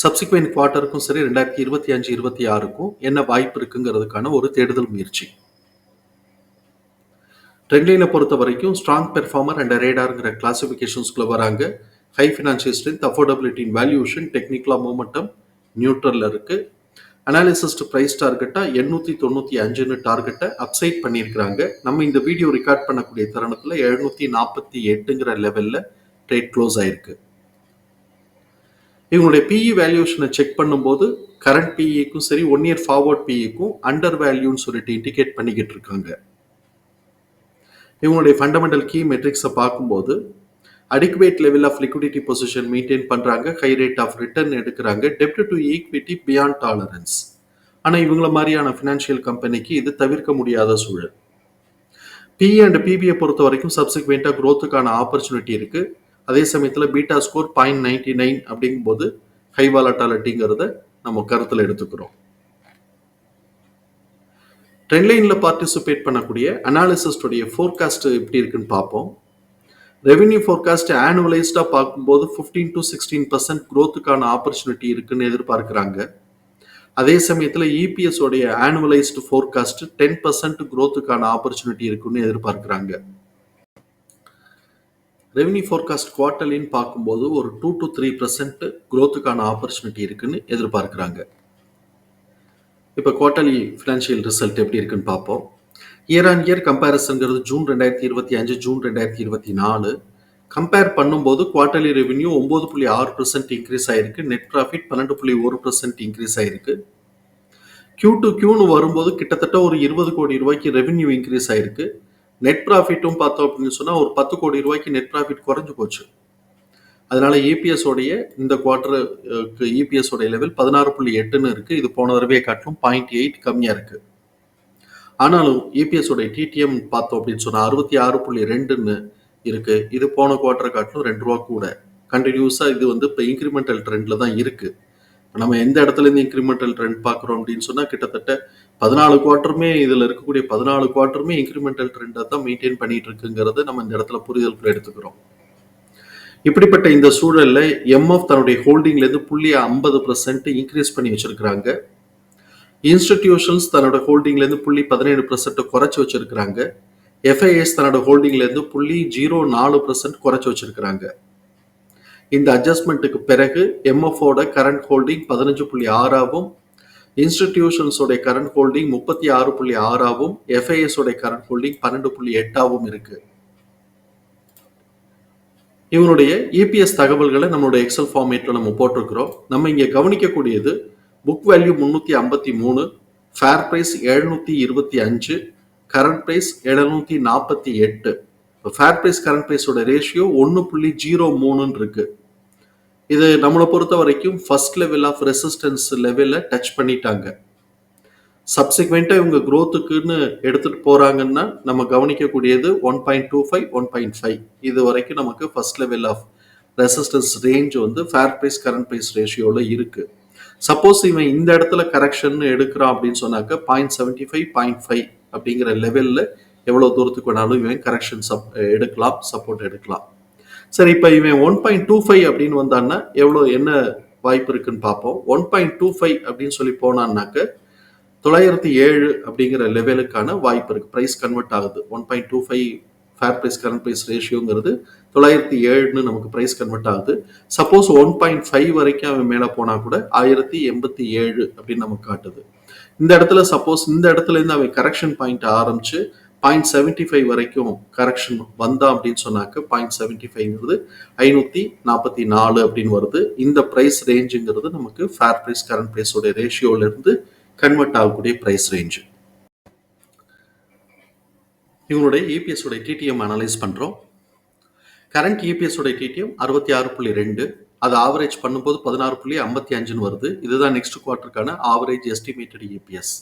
Subsequent குவார்ட்டருக்கும் சரி ரெண்டாயிரத்தி இருபத்தி அஞ்சு இருபத்தி ஆறுக்கும் என்ன வாய்ப்பு இருக்குங்கிறதுக்கான ஒரு தேடுதல் முயற்சி. ட்ரெண்ட்லைனை பொறுத்த வரைக்கும் ஸ்ட்ராங் பெர்ஃபார்மர் அண்ட் ரேடாருங்கிற கிளாசிஃபிகேஷன்ஸ்குள்ள வராங்க. High financial strength affordability valuation டெக்னிக்கலா மூமெண்டம் நியூட்ரலில் இருக்குது அனாலிசிஸ்ட் ப்ரைஸ் டார்கெட்டாக எண்ணூற்றி தொண்ணூற்றி அஞ்சுன்னு டார்கெட்டை அப்சைட் பண்ணியிருக்கிறாங்க. நம்ம இந்த வீடியோ ரெக்கார்ட் பண்ணக்கூடிய தருணத்தில் எழுநூற்றி நாற்பத்தி எட்டுங்கிற லெவலில் ட்ரேட் க்ளோஸ் ஆயிருக்கு. இவங்களுடைய பிஇ வேல்யூஷனை செக் பண்ணும்போது கரண்ட் பிஇக்கும் சரி ஒன் இயர் ஃபார்வர்ட் பிஇக்கும் அண்டர் வேல்யூன்னு சொல்லிட்டு இண்டிகேட் பண்ணிக்கிட்டு இருக்காங்க. இவங்களுடைய ஃபண்டமெண்டல் கீ மெட்ரிக்ஸை பார்க்கும்போது adequate level of liquidity position maintain பண்ணுறாங்க ஹை ரேட் ஆஃப் ரிட்டர்ன் எடுக்கிறாங்க டெப்ட் டு ஈக்விட்டி பியாண்ட் டாலரன்ஸ் ஆனால் இவங்கள மாதிரியான ஃபினான்ஷியல் கம்பெனிக்கு இது தவிர்க்க முடியாத சூழல். பிஇ அண்ட் பிபிஐ பொறுத்த வரைக்கும் சப்சிக்வெண்ட்டாக க்ரோத்துக்கான ஆப்பர்ச்சுனிட்டி இருக்குது அதே சமயத்தில் beta score point ninety nine அப்படிங்கும்போது ஹை வாலட்டாலிட்டிங்கிறத நம்ம கருத்தில் எடுத்துக்கிறோம். ட்ரெண்ட்லைனில் பார்ட்டிசிபேட் பண்ணக்கூடிய அனாலிசிஸ்டுடைய ஃபோர்காஸ்ட் எப்படி இருக்குன்னு பார்ப்போம். ரெவென்யூ ஃபோர்காஸ்ட் ஆனுவலைஸ்டாக பார்க்கும்போது ஃபிஃப்டீன் டு சிக்ஸ்டீன் பர்சன்ட் க்ரோத்துக்கான ஆப்பர்ச்சுனிட்டி இருக்குன்னு எதிர்பார்க்குறாங்க. அதே சமயத்தில் இபிஎஸ் உடைய ஆனுவலைஸ்டு ஃபோர்காஸ்ட் டென் பர்சன்ட் க்ரோத்துக்கான ஆப்பர்ச்சுனிட்டி இருக்குன்னு எதிர்பார்க்குறாங்க. ரெவன்யூ ஃபோர்காஸ்ட் குவார்டர்லின்னு பார்க்கும்போது ஒரு டூ டு த்ரீ பர்சன்ட் க்ரோத்துக்கான ஆப்பர்ச்சுனிட்டி இருக்குன்னு எதிர்பார்க்குறாங்க. இப்போ குவார்டர்லி ஃபினான்ஷியல் ரிசல்ட் எப்படி இருக்குன்னு பார்ப்போம். இயர் ஆன் இயர் கம்பேரிசன்கிறது ஜூன் ரெண்டாயிரத்தி இருபத்தி அஞ்சு ஜூன் ரெண்டாயிரத்தி இருபத்தி நாலு. கம்பேர் பண்ணும்போது குவார்டர்லி ரெவென்யூ ஒம்பது புள்ளி ஆறு பர்சன்ட் இன்க்ரீஸ் ஆயிருக்கு. நெட் ப்ராஃபிட் பன்னெண்டு புள்ளி ஒரு பர்சன்ட் இன்க்ரீஸ் ஆயிருக்கு. கியூ டு கியூன்னு வரும்போது கிட்டத்தட்ட ஒரு இருபது கோடி ரூபாய்க்கு ரெவென்யூ இன்க்ரீஸ் ஆயிருக்கு. நெட் ப்ராஃபிட்டும் பார்த்தோம் அப்படின்னு சொன்னால் ஒரு பத்து கோடி ரூபாய்க்கு நெட் ப்ராஃபிட் குறைஞ்சு போச்சு. அதனால இபிஎஸ் உடைய இந்த குவார்டருக்கு இபிஎஸ் உடைய லெவல் பதினாறு புள்ளி எட்டுன்னு இருக்கு. இது போன தடவையை காட்டிலும் பாயிண்ட் எயிட் கம்மியா இருக்கு. ஆனாலும் இபிஎஸ் உடைய டிடிஎம் பார்த்தோம் அப்படின்னு சொன்னா அறுபத்தி ஆறு புள்ளி ரெண்டுன்னு இருக்கு. இது போன குவார்டர் காட்டிலும் ரெண்டு ரூபா கூட. கண்டினியூஸா இது வந்து இப்போ இன்க்ரிமெண்டல் ட்ரெண்டில் தான் இருக்கு. நம்ம எந்த இடத்துல இருந்து இன்க்ரிமெண்டல் ட்ரெண்ட் பார்க்குறோம் அப்படின்னு சொன்னா கிட்டத்தட்ட பதினாலு குவார்ட்டருமே இதில் இருக்கக்கூடிய பதினாலு குவார்ட்டருமே இன்க்ரிமெண்டல் ட்ரெண்டாக தான் மெயின்டைன் பண்ணிட்டு இருக்குங்கிறத நம்ம இந்த இடத்துல புரிதலுக்குள்ள எடுத்துக்கிறோம். இப்படிப்பட்ட இந்த சூழல்ல எம்எஃப் தன்னுடைய ஹோல்டிங்லேருந்து புள்ளி ஐம்பது பர்சன்ட் இன்க்ரீஸ் பண்ணி வச்சிருக்கிறாங்க. இன்ஸ்டிடியூஷன்ஸ் தன்னோட ஹோல்டிங்லேருந்து புள்ளி பதினேழு பர்சன்ட் குறைச்சி வச்சிருக்கிறாங்க. எஃப்ஐஎஸ் தன்னோட ஹோல்டிங்லேருந்து புள்ளி ஜீரோ நாலு பர்சன்ட் குறைச்சி வச்சிருக்கிறாங்க. இந்த அட்ஜஸ்ட்மெண்ட்டுக்கு பிறகு எம்எஃப்ஓட கரண்ட் ஹோல்டிங் பதினஞ்சு புள்ளி ஆறாவும் இன்ஸ்டிடியூஷன்ஸோடைய கரண்ட் ஹோல்டிங் முப்பத்தி ஆறு புள்ளி ஆறாவும் எஃப்ஐஎஸ் உடைய கரண்ட் ஹோல்டிங் பன்னெண்டு புள்ளி எட்டாவும் இருக்கு. இவனுடைய இபிஎஸ் தகவல்களை நம்மளுடைய எக்ஸல் ஃபார்மேட்டில் நம்ம போட்டிருக்கிறோம். நம்ம இங்கே கவனிக்கக்கூடியது புக் வேல்யூ முந்நூற்றி ஐம்பத்தி மூணு ஃபேர் பிரைஸ் எழுநூற்றி இருபத்தி அஞ்சு கரண்ட் ப்ரைஸ் எழுநூத்தி நாற்பத்தி எட்டு. ஃபேர் ப்ரைஸ் கரண்ட் ப்ரைஸோட ரேஷியோ ஒன்று புள்ளி ஜீரோ மூணுன்னு இருக்குது இது நம்மளை பொறுத்த வரைக்கும் ஃபர்ஸ்ட் லெவல் ஆஃப் ரெசிஸ்டன்ஸ் லெவலில் டச் பண்ணிட்டாங்க. சப்சிக்வெண்ட்டாக இவங்க க்ரோத்துக்குன்னு எடுத்துகிட்டு போகிறாங்கன்னா நம்ம கவனிக்கக்கூடியது one point two five one point five இது வரைக்கும் நமக்கு first level of resistance range வந்து ஃபேர் ப்ரைஸ் கரண்ட் ப்ரைஸ் ரேஷியோவில் இருக்குது சப்போஸ் இவன் இந்த இடத்துல கரெக்ஷன் எடுக்கிறான் அப்படின்னு சொன்னாக்க point seventy five point five அப்படிங்கிற லெவலில் எவ்வளோ தூரத்துக்கு வேணாலும் இவன் கரெக்ஷன் சப் எடுக்கலாம் சப்போர்ட் எடுக்கலாம். சரி இப்போ இவன் ஒன் பாயிண்ட் டூ ஃபைவ் அப்படின்னு வந்தான்னா எவ்வளோ என்ன வாய்ப்பு இருக்குன்னு பார்ப்போம். ஒன் பாயிண்ட் டூ ஃபைவ் அப்படின்னு சொல்லி போனான்னாக்க தொள்ளாயிரத்தி ஏழு அப்படிங்கிற லெவலுக்கான வாய்ப்பு இருக்கு. ப்ரைஸ் கன்வெர்ட் ஆகுது. One point two five fair price current price ரேஷியோங்கிறது தொள்ளாயிரத்தி ஏழுன்னு நமக்கு ப்ரைஸ் கன்வெர்ட் ஆகுது. சப்போஸ் ஒன் பாயிண்ட் ஃபைவ் வரைக்கும் அவன் மேலே போனால் கூட ஆயிரத்தி எண்பத்தி ஏழு அப்படின்னு நமக்கு காட்டுது. இந்த இடத்துல சப்போஸ் இந்த இடத்துல இருந்து அவன் கரெக்ஷன் பாயிண்ட் ஆரம்பிச்சு பாயிண்ட் செவன்டி ஃபைவ் வரைக்கும் கரெக்ஷன் வந்தா அப்படின்னு சொன்னாக்க பாயிண்ட் செவன்டி ஃபைவ்ங்கிறது ஐநூற்றி நாற்பத்தி நாலு அப்படின்னு வருது. இந்த ப்ரைஸ் ரேஞ்சுங்கிறது நமக்கு ஃபேர் ப்ரைஸ் கரண்ட் ப்ரைஸோடைய ரேஷியோலேருந்து கன்வெர்ட் ஆகக்கூடிய ப்ரைஸ் ரேஞ்சு இவங்களுடைய இபிஎஸ் உடைய டிடிஎம் அனலைஸ் பண்ணுறோம் கரண்ட் இபிஎஸ் உடைய டிடிஎம் அறுபத்தி ஆறு புள்ளி ரெண்டு. அது ஆவரேஜ் பண்ணும்போது பதினாறு புள்ளி ஐம்பத்தி அஞ்சுன்னு வருது. இதுதான் நெக்ஸ்ட் குவார்ட்டருக்கான ஆவரேஜ் எஸ்டிமேட்டட் இபிஎஸ்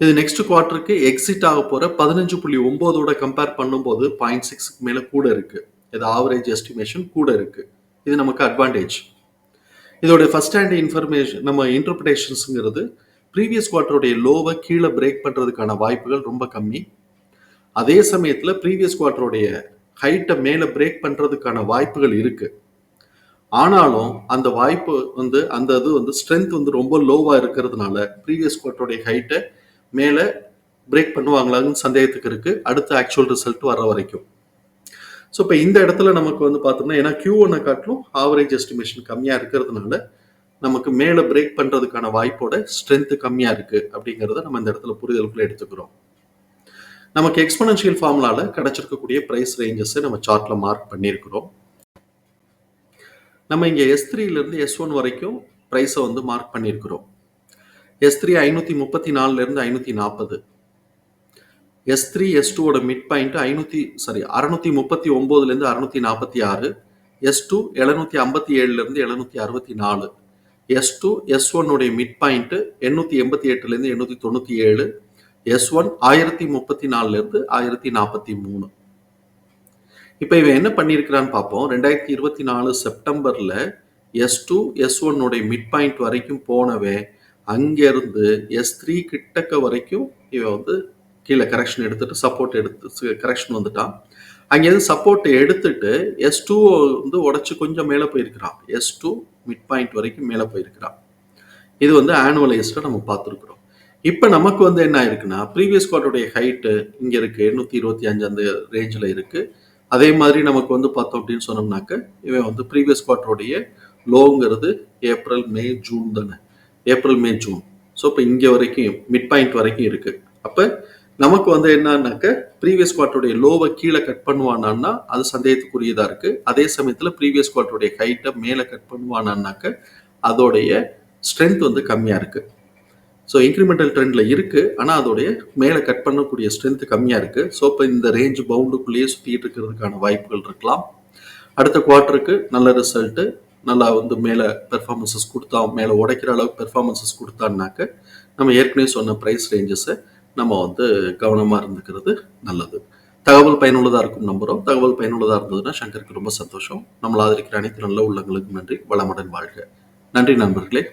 இது நெக்ஸ்ட் குவார்ட்டருக்கு எக்ஸிட் ஆக போற பதினஞ்சு புள்ளி ஒன்பதோட கம்பேர் பண்ணும்போது பாயிண்ட் சிக்ஸ்க்கு மேல கூட இருக்கு. இது ஆவரேஜ் எஸ்டிமேஷன் கூட இருக்கு. இது நமக்கு அட்வான்டேஜ் இதோட ஃபர்ஸ்ட் ஹேண்ட் இன்ஃபர்மேஷன் நம்ம இன்டர்பிரேஷன்ஸுங்கிறது ப்ரீவியஸ் குவார்ட்டருடைய லோவை கீழே பிரேக் பண்ணுறதுக்கான வாய்ப்புகள் ரொம்ப கம்மி. அதே சமயத்தில் ப்ரீவியஸ் குவார்ட்டருடைய ஹைட்டை மேலே பிரேக் பண்ணுறதுக்கான வாய்ப்புகள் இருக்குது ஆனாலும் அந்த வாய்ப்பு வந்து அந்த இது வந்து ஸ்ட்ரென்த் வந்து ரொம்ப லோவாக இருக்கிறதுனால ப்ரீவியஸ் குவார்ட்டருடைய ஹைட்டை மேலே பிரேக் பண்ணுவாங்களான்னு சந்தேகத்துக்கு இருக்குது அடுத்த ஆக்சுவல் ரிசல்ட் வர வரைக்கும். ஸோ இப்போ இந்த இடத்துல நமக்கு வந்து பார்த்தோம்னா ஏன்னா கியூ ஒன்னை காட்டிலும் ஆவரேஜ் எஸ்டிமேஷன் கம்மியாக இருக்கிறதுனால நமக்கு மேலே பிரேக் பண்ணுறதுக்கான வாய்ப்போட ஸ்ட்ரென்த்து கம்மியாக இருக்குது அப்படிங்கிறத நம்ம இந்த இடத்துல புரிதலுக்குள்ள எடுத்துக்கிறோம். நமக்கு எக்ஸ்பனன்ஷியல் ஃபார்முலாவில் கிடச்சிருக்கக்கூடிய ப்ரைஸ் ரேஞ்சஸை நம்ம சார்ட்டில் மார்க் பண்ணியிருக்கிறோம். நம்ம இங்கே எஸ் த்ரீலேருந்து எஸ் ஒன் வரைக்கும் ப்ரைஸை வந்து மார்க் பண்ணியிருக்கிறோம். எஸ் த்ரீ ஐநூற்றி முப்பத்தி நாலுலேருந்து ஐநூற்றி நாற்பது எஸ் த்ரீ எஸ் டூவோட மிட் பாயிண்ட் ஐநூற்றி சாரி அறநூற்றி முப்பத்தி ஒம்போதுலேருந்து அறநூற்றி நாற்பத்தி ஆறு. எஸ் டூ எழுநூற்றி ஐம்பத்தி ஏழுலேருந்து எழுநூற்றி அறுபத்தி நாலு. எஸ் டூ எஸ் ஒன்னுடைய மிட் பாயிண்ட்டு எண்ணூற்றி எண்பத்தி எட்டுலேருந்து எண்ணூற்றி தொண்ணூற்றி ஏழு. எஸ் ஒன் ஆயிரத்தி முப்பத்தி நாலுலேருந்து ஆயிரத்தி நாற்பத்தி மூணு. இப்போ இவன் என்ன பண்ணியிருக்கிறான்னு பார்ப்போம். ரெண்டாயிரத்தி இருபத்தி நாலு செப்டம்பரில் எஸ் டூ எஸ் ஒன்னுடைய மிட் பாயிண்ட் வரைக்கும் போனவன் அங்கேருந்து எஸ் த்ரீ கிட்டக்க வரைக்கும் இவன் வந்து கீழே கரெக்ஷன் எடுத்துட்டு சப்போர்ட் எடுத்து கரெக்ஷன் வந்துட்டான். அங்கேருந்து சப்போர்ட் எடுத்துட்டு எஸ் டூ வந்து உடச்சி கொஞ்சம் மேலே போயிருக்கிறான். எஸ் டூ மிட் பாயிண்ட் வரைக்கும் மேலே போயிருக்கிறான். இது வந்து ஆனுவலைஸ்டாக நம்ம பார்த்துருக்குறோம். இப்போ நமக்கு வந்து என்ன ஆயிருக்குன்னா ப்ரீவியஸ் குவார்டருடைய ஹைட்டு இங்கே இருக்குது எண்ணூற்றி இருபத்தி அஞ்சு அந்த ரேஞ்சில் இருக்குது அதே மாதிரி நமக்கு வந்து பார்த்தோம் அப்படின்னு சொன்னோம்னாக்க இவன் வந்து ப்ரீவியஸ் குவார்டருடைய லோங்கிறது ஏப்ரல் மே ஜூன் தானே. April May June. ஸோ இப்போ இங்கே வரைக்கும் மிட் பாயிண்ட் வரைக்கும் இருக்குது அப்போ நமக்கு வந்து என்னன்னாக்க ப்ரீவியஸ் குவார்ட்டருடைய லோவை கீழே கட் பண்ணுவானான்னா அது சந்தேகத்துக்குரியதாக இருக்குது அதே சமயத்தில் ப்ரீவியஸ் குவார்ட்டருடைய ஹைட்டை மேலே கட் பண்ணுவானான்னாக்க அதோடைய ஸ்ட்ரென்த் வந்து கம்மியாக இருக்குது ஸோ இன்க்ரிமெண்டல் ட்ரெண்டில் இருக்குது ஆனால் அதோடைய மேலே கட் பண்ணக்கூடிய ஸ்ட்ரென்த் கம்மியாக இருக்குது ஸோ இப்போ இந்த ரேஞ்ச் பவுண்டுக்குள்ளேயே சுற்றிட்டு இருக்கிறதுக்கான வாய்ப்புகள் இருக்கலாம். அடுத்த குவார்ட்டருக்கு நல்ல ரிசல்ட்டு நல்லா வந்து மேலே பெர்ஃபார்மன்சஸ் கொடுத்தா மேலே உடைக்கிற அளவுக்கு பெர்ஃபார்மன்சஸ் கொடுத்தான்னாக்க நம்ம ஏற்கனவே சொன்ன ப்ரைஸ் ரேஞ்சஸை நம்ம வந்து கவனமாக இருந்துக்கிறது நல்லது. தகவல் பயனுள்ளதாக இருக்கும் நம்புகிறோம் தகவல் பயனுள்ளதாக இருந்ததுன்னா சங்கருக்கு ரொம்ப சந்தோஷம். நம்மளை ஆதரிக்கிற அனைத்து நல்ல உள்ளங்களுக்கும் நன்றி. வளமுடன் வாழ்க. நன்றி நண்பர்களே.